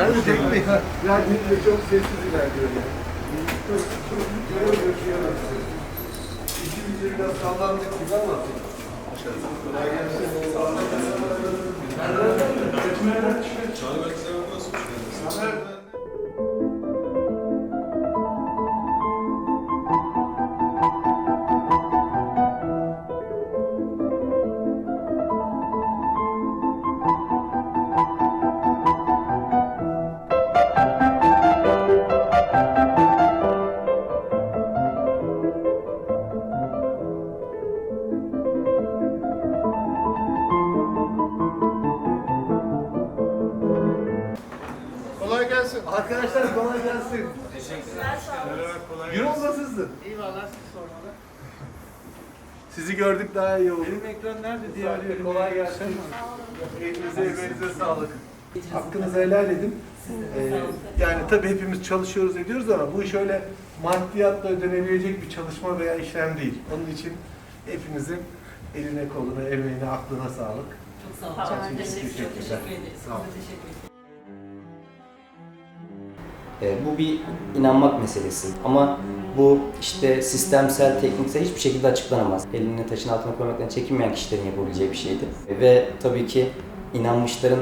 Hadi teknik. Yani de çok sessiz ilerliyor yani. Görüyoruz, görüyoruz. İki bitir biraz sallandık gibi ama. Kolay gelsin. Kolay ekran nerede diye arıyorum. Kolay gelsin. Elinize emeğinize sağlık. Hakkınızı helal edin. Ee, yani tabii hepimiz çalışıyoruz ediyoruz ama bu iş öyle maddiyatla ödenebilecek bir çalışma veya işlem değil. Onun için hepinizin eline koluna, emeğine, aklına sağlık. Çok sağ olun. Çok Teşekkür, teşekkürler. çok teşekkür ederiz. Sağ olun. Çok teşekkür ederim. E, bu bir inanmak meselesi. Ama bu işte sistemsel, tekniksel hiçbir şekilde açıklanamaz. Elini taşın altına koymaktan çekinmeyen kişilerin yapabileceği bir şeydi. Ve tabii ki inanmışların,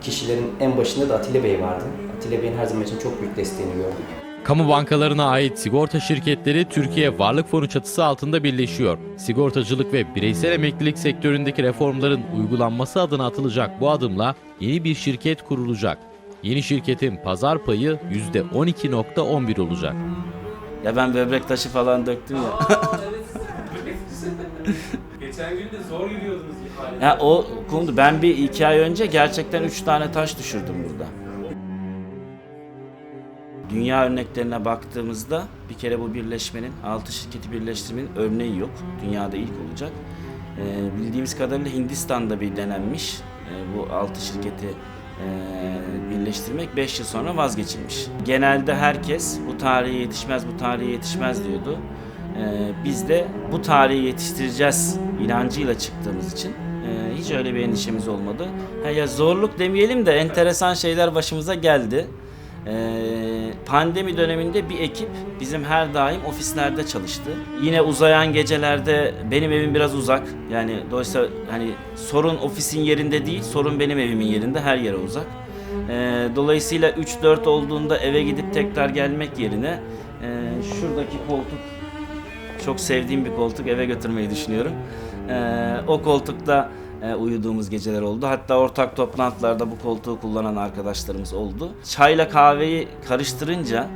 kişilerin en başında da Atilla Bey vardı. Atilla Bey'in her zaman için çok büyük desteğini gördük. Kamu bankalarına ait sigorta şirketleri Türkiye Varlık Fonu çatısı altında birleşiyor. Sigortacılık ve bireysel emeklilik sektöründeki reformların uygulanması adına atılacak bu adımla yeni bir şirket kurulacak. Yeni şirketin pazar payı %12.11 olacak. Ya ben böbrek taşı falan döktüm ya. Geçen gün de zor yürüyordunuz ifade. ya o konuda ben bir iki ay önce gerçekten üç tane taş düşürdüm burada. Dünya örneklerine baktığımızda bir kere bu birleşmenin, altı şirketi birleştirmenin örneği yok. Dünyada ilk olacak. Ee, bildiğimiz kadarıyla Hindistan'da bir denenmiş. Ee, bu altı şirketi birleştirmek 5 yıl sonra vazgeçilmiş. Genelde herkes bu tarihe yetişmez, bu tarihe yetişmez diyordu. Ee, biz de bu tarihi yetiştireceğiz inancıyla çıktığımız için e, hiç öyle bir endişemiz olmadı. Ya zorluk demeyelim de enteresan şeyler başımıza geldi. Ee, pandemi döneminde bir ekip bizim her daim ofislerde çalıştı. Yine uzayan gecelerde benim evim biraz uzak. Yani dolayısıyla hani sorun ofisin yerinde değil, sorun benim evimin yerinde her yere uzak. Ee, dolayısıyla 3-4 olduğunda eve gidip tekrar gelmek yerine e, şuradaki koltuk çok sevdiğim bir koltuk eve götürmeyi düşünüyorum. Ee, o koltukta e, uyuduğumuz geceler oldu. Hatta ortak toplantılarda bu koltuğu kullanan arkadaşlarımız oldu. Çayla kahveyi karıştırınca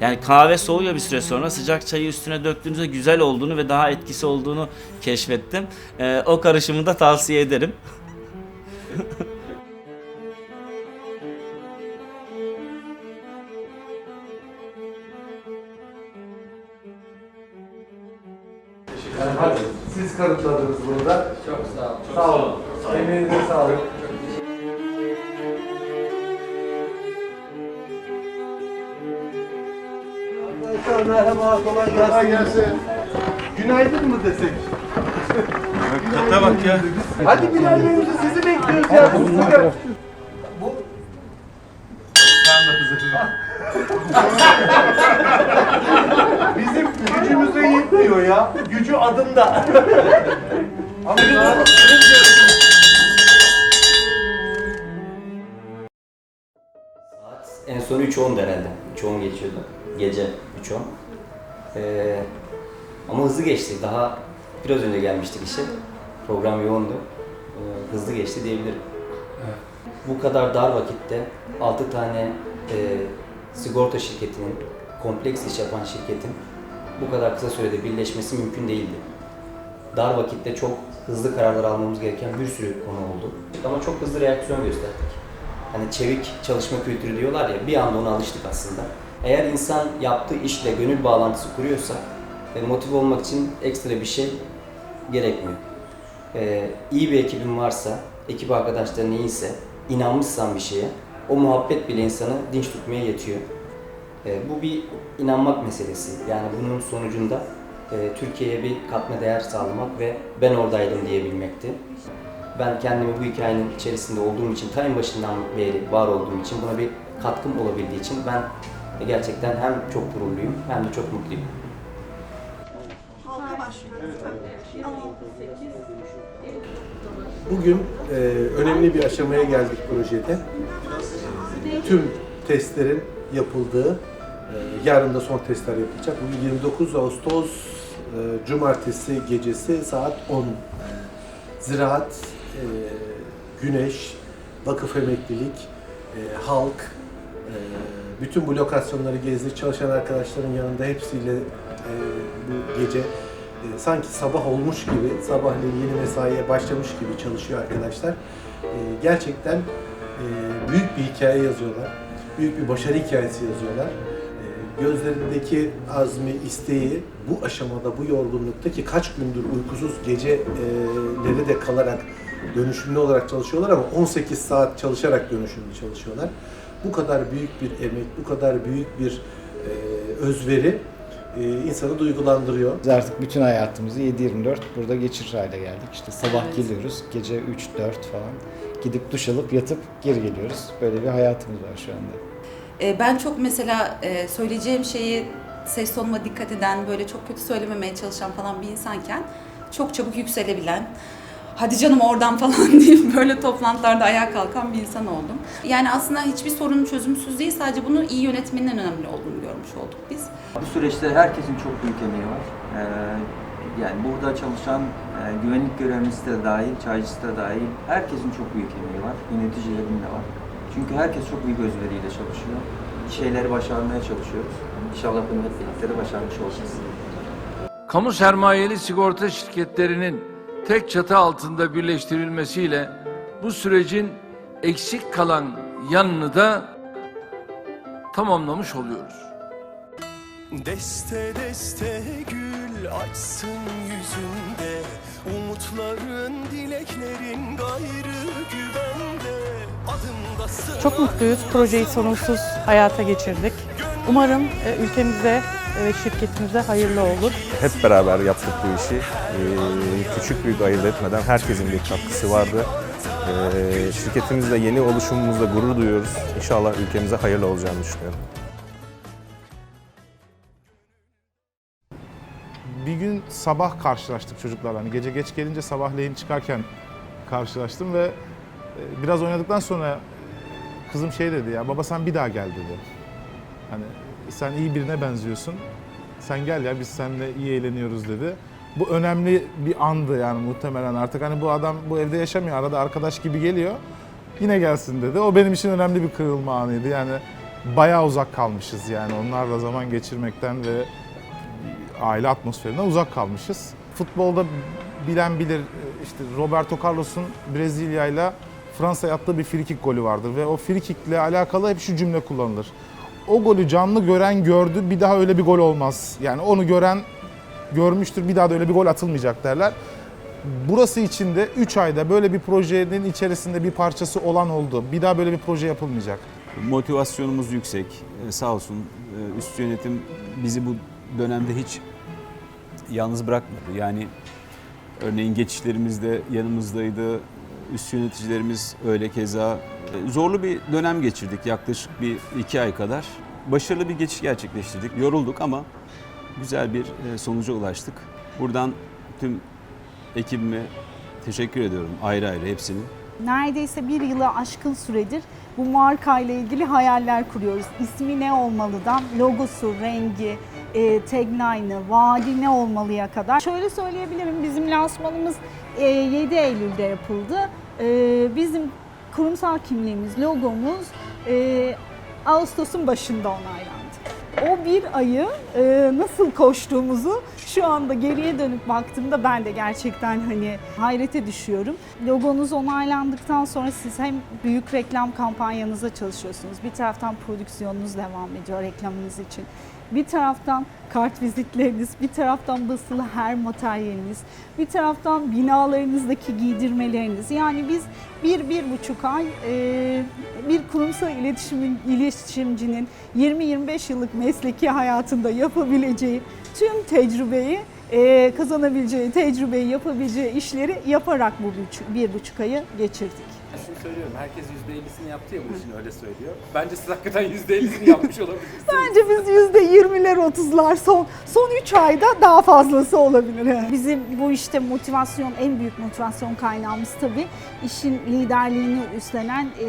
yani kahve soğuyor bir süre sonra sıcak çayı üstüne döktüğünüzde güzel olduğunu ve daha etkisi olduğunu keşfettim. Ee, o karışımı da tavsiye ederim. gelsin. Günaydın mı desek? Kata bak ya. Hadi Bilal Bey'imizi sizi bekliyoruz ya. Bu... Bizim gücümüze yetmiyor ya. Gücü adımda. Ama Saat en son 3.10 herhalde. 3.10 geçiyordu. Gece 3.10. Ee, ama hızlı geçti. Daha biraz önce gelmiştik işe. Program yoğundu. Ee, hızlı geçti diyebilirim. Bu kadar dar vakitte 6 tane e, sigorta şirketinin, kompleks iş yapan şirketin bu kadar kısa sürede birleşmesi mümkün değildi. Dar vakitte çok hızlı kararlar almamız gereken bir sürü konu oldu. Ama çok hızlı reaksiyon gösterdik hani çevik çalışma kültürü diyorlar ya bir anda ona alıştık aslında. Eğer insan yaptığı işle gönül bağlantısı kuruyorsa e, motive olmak için ekstra bir şey gerekmiyor. E, iyi bir ekibin varsa, ekip arkadaşların iyiyse, inanmışsan bir şeye, o muhabbet bile insanı dinç tutmaya yetiyor. E, bu bir inanmak meselesi. Yani bunun sonucunda e, Türkiye'ye bir katma değer sağlamak ve ben oradaydım diyebilmekti. Ben kendimi bu hikayenin içerisinde olduğum için, ta en başından beri var olduğum için, buna bir katkım olabildiği için ben gerçekten hem çok gururluyum hem de çok mutluyum. Bugün e, önemli bir aşamaya geldik projede. Tüm testlerin yapıldığı, e, yarın da son testler yapılacak. Bugün 29 Ağustos e, Cumartesi gecesi saat 10. E, ziraat, e, güneş, vakıf emeklilik, e, halk, e, bütün bu lokasyonları gezdik. Çalışan arkadaşların yanında hepsiyle e, bu gece e, sanki sabah olmuş gibi, sabahleyin yeni mesaiye başlamış gibi çalışıyor arkadaşlar. E, gerçekten e, büyük bir hikaye yazıyorlar. Büyük bir başarı hikayesi yazıyorlar. E, gözlerindeki azmi, isteği bu aşamada, bu yorgunlukta ki kaç gündür uykusuz geceleri de kalarak dönüşümlü olarak çalışıyorlar ama 18 saat çalışarak dönüşümlü çalışıyorlar. Bu kadar büyük bir emek, bu kadar büyük bir e, özveri e, insanı duygulandırıyor. Biz artık bütün hayatımızı 7-24 burada geçirir hale geldik. İşte sabah geliyoruz, gece 3-4 falan. Gidip duş alıp yatıp geri geliyoruz. Böyle bir hayatımız var şu anda. E, Ben çok mesela e, söyleyeceğim şeyi ses tonuma dikkat eden, böyle çok kötü söylememeye çalışan falan bir insanken çok çabuk yükselebilen, hadi canım oradan falan deyip böyle toplantılarda ayağa kalkan bir insan oldum. Yani aslında hiçbir sorun çözümsüz değil, sadece bunu iyi yönetmenin en önemli olduğunu görmüş olduk biz. Bu süreçte herkesin çok büyük emeği var. Ee, yani burada çalışan e, güvenlik görevlisi de dahil, çaycısı da dahil herkesin çok büyük emeği var. Yöneticilerin de var. Çünkü herkes çok büyük özveriyle çalışıyor. Bir şeyleri başarmaya çalışıyoruz. İnşallah bunu hep birlikte de başarmış olacağız. Kamu sermayeli sigorta şirketlerinin tek çatı altında birleştirilmesiyle bu sürecin eksik kalan yanını da tamamlamış oluyoruz. Deste deste gül açsın yüzünde Umutların, dileklerin gayrı güvende Çok mutluyuz. Projeyi sorunsuz hayata geçirdik. Umarım e, ülkemize ve şirketimize hayırlı olur. Hep beraber yaptık bu işi. Ee, küçük büyük ayırt etmeden herkesin bir katkısı vardı. Ee, şirketimizle yeni oluşumumuzda gurur duyuyoruz. İnşallah ülkemize hayırlı olacağını düşünüyorum. Bir gün sabah karşılaştık çocuklarla. Hani gece geç gelince sabahleyin çıkarken karşılaştım ve e, biraz oynadıktan sonra kızım şey dedi ya baba sen bir daha gel dedi. Hani sen iyi birine benziyorsun. Sen gel ya biz seninle iyi eğleniyoruz dedi. Bu önemli bir andı yani muhtemelen artık hani bu adam bu evde yaşamıyor arada arkadaş gibi geliyor. Yine gelsin dedi. O benim için önemli bir kırılma anıydı. Yani bayağı uzak kalmışız yani onlarla zaman geçirmekten ve aile atmosferinden uzak kalmışız. Futbolda bilen bilir işte Roberto Carlos'un Brezilya ile Fransa'ya attığı bir frikik golü vardır ve o frikikle alakalı hep şu cümle kullanılır. O golü canlı gören gördü bir daha öyle bir gol olmaz. Yani onu gören görmüştür bir daha da öyle bir gol atılmayacak derler. Burası için de 3 ayda böyle bir projenin içerisinde bir parçası olan oldu. Bir daha böyle bir proje yapılmayacak. Motivasyonumuz yüksek. Ee, Sağ olsun e, üst yönetim bizi bu dönemde hiç yalnız bırakmadı. Yani örneğin geçişlerimizde yanımızdaydı. Üst yöneticilerimiz öyle keza. E, Zorlu bir dönem geçirdik yaklaşık bir iki ay kadar. Başarılı bir geçiş gerçekleştirdik. Yorulduk ama güzel bir e, sonuca ulaştık. Buradan tüm ekibime teşekkür ediyorum ayrı ayrı hepsinin. Neredeyse bir yılı aşkın süredir bu markayla ilgili hayaller kuruyoruz. İsmi ne olmalıdan logosu, rengi, e, tagline'ı, vaadi ne olmalıya kadar. Şöyle söyleyebilirim bizim lansmanımız e, 7 Eylül'de yapıldı. E, bizim kurumsal kimliğimiz, logomuz e, Ağustos'un başında onaylandı. O bir ayı e, nasıl koştuğumuzu şu anda geriye dönüp baktığımda ben de gerçekten hani hayrete düşüyorum. Logonuz onaylandıktan sonra siz hem büyük reklam kampanyanıza çalışıyorsunuz. Bir taraftan prodüksiyonunuz devam ediyor reklamınız için. Bir taraftan kart vizitleriniz, bir taraftan basılı her materyaliniz, bir taraftan binalarınızdaki giydirmeleriniz. Yani biz bir, bir buçuk ay e, bir kurumsal iletişimin, iletişimcinin 20-25 yıllık mesleki hayatında yapabileceği tüm tecrübeyi e, kazanabileceği, tecrübeyi yapabileceği işleri yaparak bu bir, buçuk ayı geçirdik. Şunu söylüyorum, herkes %50'sini yaptı ya bu işin öyle söylüyor. Bence siz hakikaten %50'sini yapmış olabilirsiniz. Bence biz yüzde yirmiler, otuzlar son son üç ayda daha fazlası olabilir. Bizim bu işte motivasyon, en büyük motivasyon kaynağımız tabii işin liderliğini üstlenen e,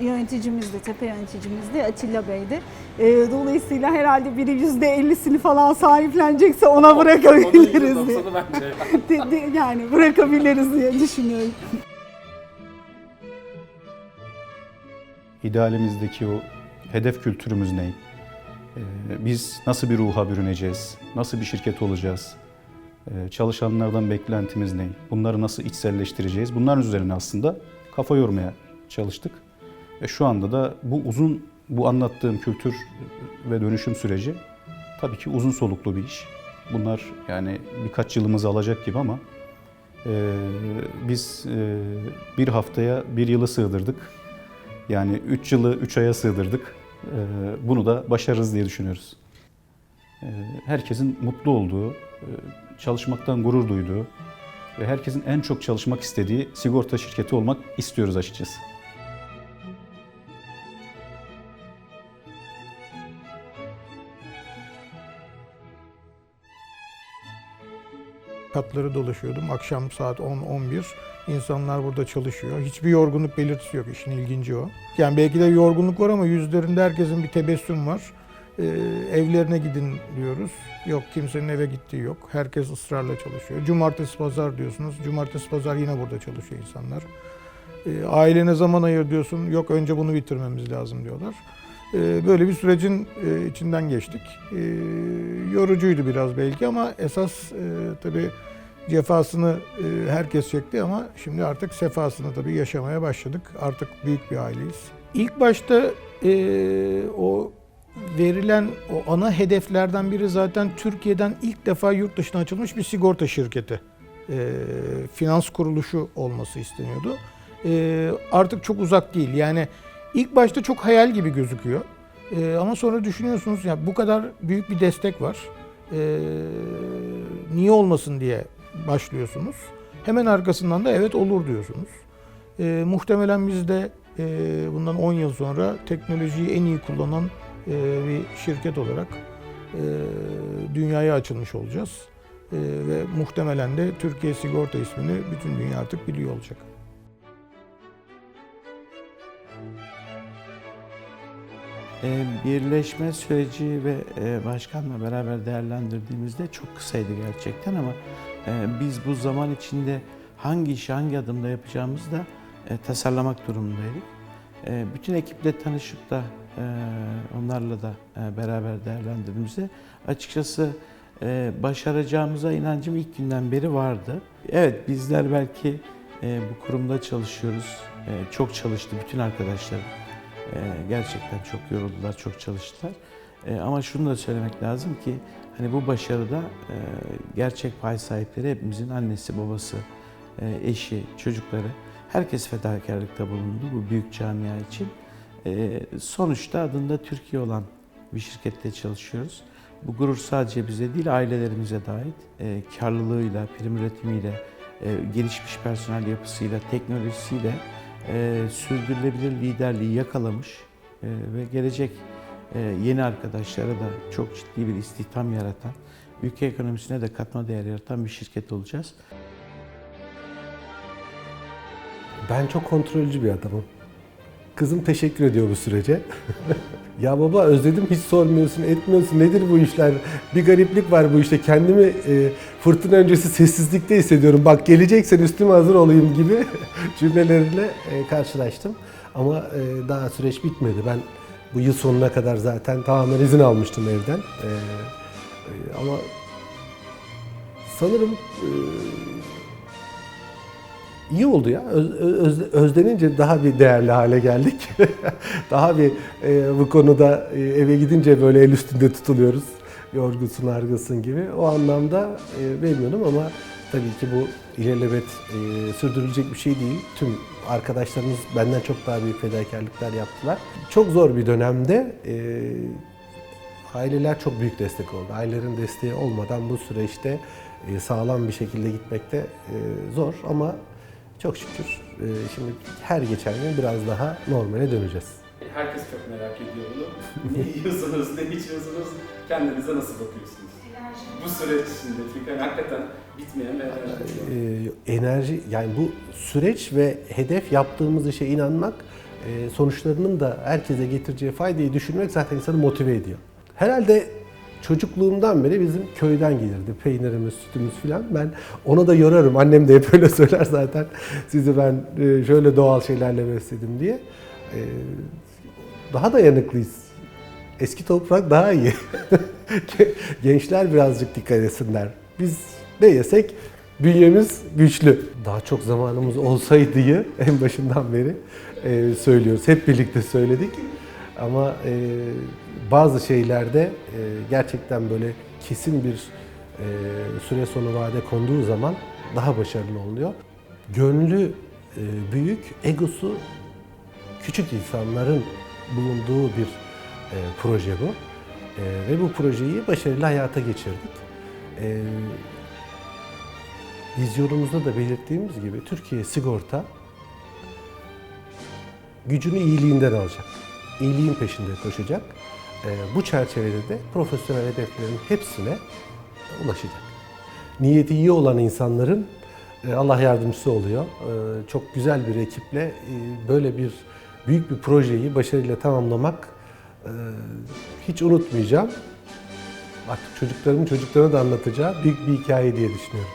yöneticimizdi, tepe yöneticimizdi, Atilla Bey'di. E, dolayısıyla herhalde biri yüzde ellisini falan sahiplenecekse ona bırakabiliriz diye. %90'ı bence. De- de- yani bırakabiliriz diye düşünüyorum. İdealimizdeki o hedef kültürümüz ne? Ee, Biz nasıl bir ruha bürüneceğiz? Nasıl bir şirket olacağız? Ee, Çalışanlardan beklentimiz ne? Bunları nasıl içselleştireceğiz? Bunların üzerine aslında kafa yormaya çalıştık. Ve şu anda da bu uzun, bu anlattığım kültür ve dönüşüm süreci tabii ki uzun soluklu bir iş. Bunlar yani birkaç yılımızı alacak gibi ama e, biz e, bir haftaya bir yılı sığdırdık. Yani 3 yılı 3 aya sığdırdık. Ee, Bunu da başarırız diye düşünüyoruz. Ee, Herkesin mutlu olduğu, e, çalışmaktan gurur duyduğu ve herkesin en çok çalışmak istediği sigorta şirketi olmak istiyoruz açıkçası. Katları dolaşıyordum. Akşam saat 10-11 insanlar burada çalışıyor. Hiçbir yorgunluk belirtisi yok. İşin ilginci o. Yani belki de yorgunluk var ama yüzlerinde herkesin bir tebessüm var. Ee, evlerine gidin diyoruz. Yok kimsenin eve gittiği yok. Herkes ısrarla çalışıyor. Cumartesi pazar diyorsunuz. Cumartesi pazar yine burada çalışıyor insanlar. Ee, ailene zaman ayır diyorsun. Yok önce bunu bitirmemiz lazım diyorlar. Ee, böyle bir sürecin e, içinden geçtik. Ee, yorucuydu biraz belki ama esas e, tabii cefasını e, herkes çekti ama şimdi artık sefasını tabii yaşamaya başladık. Artık büyük bir aileyiz. İlk başta o verilen o ana hedeflerden biri zaten Türkiye'den ilk defa yurt dışına açılmış bir sigorta şirketi. Finans kuruluşu olması isteniyordu. Artık çok uzak değil. Yani ilk başta çok hayal gibi gözüküyor. E, ama sonra düşünüyorsunuz ya bu kadar büyük bir destek var. E, niye olmasın diye başlıyorsunuz. Hemen arkasından da evet olur diyorsunuz. E, muhtemelen biz de e, bundan 10 yıl sonra teknolojiyi en iyi kullanan e, bir şirket olarak e, dünyaya açılmış olacağız. E, ve muhtemelen de Türkiye Sigorta ismini bütün dünya artık biliyor olacak. Birleşme süreci ve e, başkanla beraber değerlendirdiğimizde çok kısaydı gerçekten ama e, biz bu zaman içinde hangi işi hangi adımda yapacağımızı da e, tasarlamak durumundaydık. Bütün ekiple tanışıp da onlarla da beraber değerlendirdiğimizde açıkçası başaracağımıza inancım ilk günden beri vardı. Evet bizler belki bu kurumda çalışıyoruz. Çok çalıştı bütün arkadaşlarım. Ee, gerçekten çok yoruldular, çok çalıştılar. Ee, ama şunu da söylemek lazım ki hani bu başarıda e, gerçek pay sahipleri hepimizin annesi, babası, e, eşi, çocukları. Herkes fedakarlıkta bulundu bu büyük camia için. E, sonuçta adında Türkiye olan bir şirkette çalışıyoruz. Bu gurur sadece bize değil, ailelerimize de ait. E, karlılığıyla, prim üretimiyle, e, gelişmiş personel yapısıyla, teknolojisiyle e, sürdürülebilir liderliği yakalamış e, ve gelecek e, yeni arkadaşlara da çok ciddi bir istihdam yaratan, ülke ekonomisine de katma değer yaratan bir şirket olacağız. Ben çok kontrolcü bir adamım. Kızım teşekkür ediyor bu sürece. ya baba özledim hiç sormuyorsun, etmiyorsun. Nedir bu işler? Bir gariplik var bu işte. Kendimi e, fırtına öncesi sessizlikte hissediyorum. Bak geleceksen üstüme hazır olayım gibi cümleleriyle e, karşılaştım. Ama e, daha süreç bitmedi. Ben bu yıl sonuna kadar zaten tamamen izin almıştım evden. E, e, ama sanırım e, İyi oldu ya. Öz, öz- özlenince daha bir değerli hale geldik. daha bir e, bu konuda e, eve gidince böyle el üstünde tutuluyoruz. Yorgunsun, argınsın gibi. O anlamda e, memnunum ama tabii ki bu ilelebet e, sürdürülecek bir şey değil. Tüm arkadaşlarımız benden çok daha büyük fedakarlıklar yaptılar. Çok zor bir dönemde e, aileler çok büyük destek oldu. Ailelerin desteği olmadan bu süreçte e, sağlam bir şekilde gitmek de e, zor ama çok şükür e, şimdi her geçen gün biraz daha normale döneceğiz. Herkes çok merak ediyor bunu. Ne yiyorsunuz, ne içiyorsunuz, kendinize nasıl bakıyorsunuz? Bu süreç içinde çünkü hani hakikaten bitmeyen bir enerji. e, enerji yani bu süreç ve hedef yaptığımız işe inanmak e, sonuçlarının da herkese getireceği faydayı düşünmek zaten insanı motive ediyor. Herhalde çocukluğumdan beri bizim köyden gelirdi peynirimiz, sütümüz filan. Ben ona da yorarım. Annem de hep öyle söyler zaten. Sizi ben e, şöyle doğal şeylerle besledim diye. E, Daha dayanıklıyız. Eski toprak daha iyi. Gençler birazcık dikkat etsinler. Biz ne yesek bünyemiz güçlü. Daha çok zamanımız olsaydı'yı en başından beri e, söylüyoruz. Hep birlikte söyledik. Ama e, bazı şeylerde e, gerçekten böyle kesin bir e, süre sonu vade konduğu zaman daha başarılı oluyor. Gönlü e, büyük, egosu küçük insanların bulunduğu bir e, proje bu. E, ve bu projeyi başarılı hayata geçirdik. E, vizyonumuzda da belirttiğimiz gibi Türkiye sigorta gücünü iyiliğinden alacak. İyiliğin peşinde koşacak. E, bu çerçevede de profesyonel hedeflerin hepsine ulaşacak. Niyeti iyi olan insanların e, Allah yardımcısı oluyor. E, Çok güzel bir ekiple e, böyle bir büyük bir projeyi başarıyla tamamlamak e, hiç unutmayacağım. Artık çocuklarımın çocuklarına da anlatacağı büyük bir hikaye diye düşünüyorum.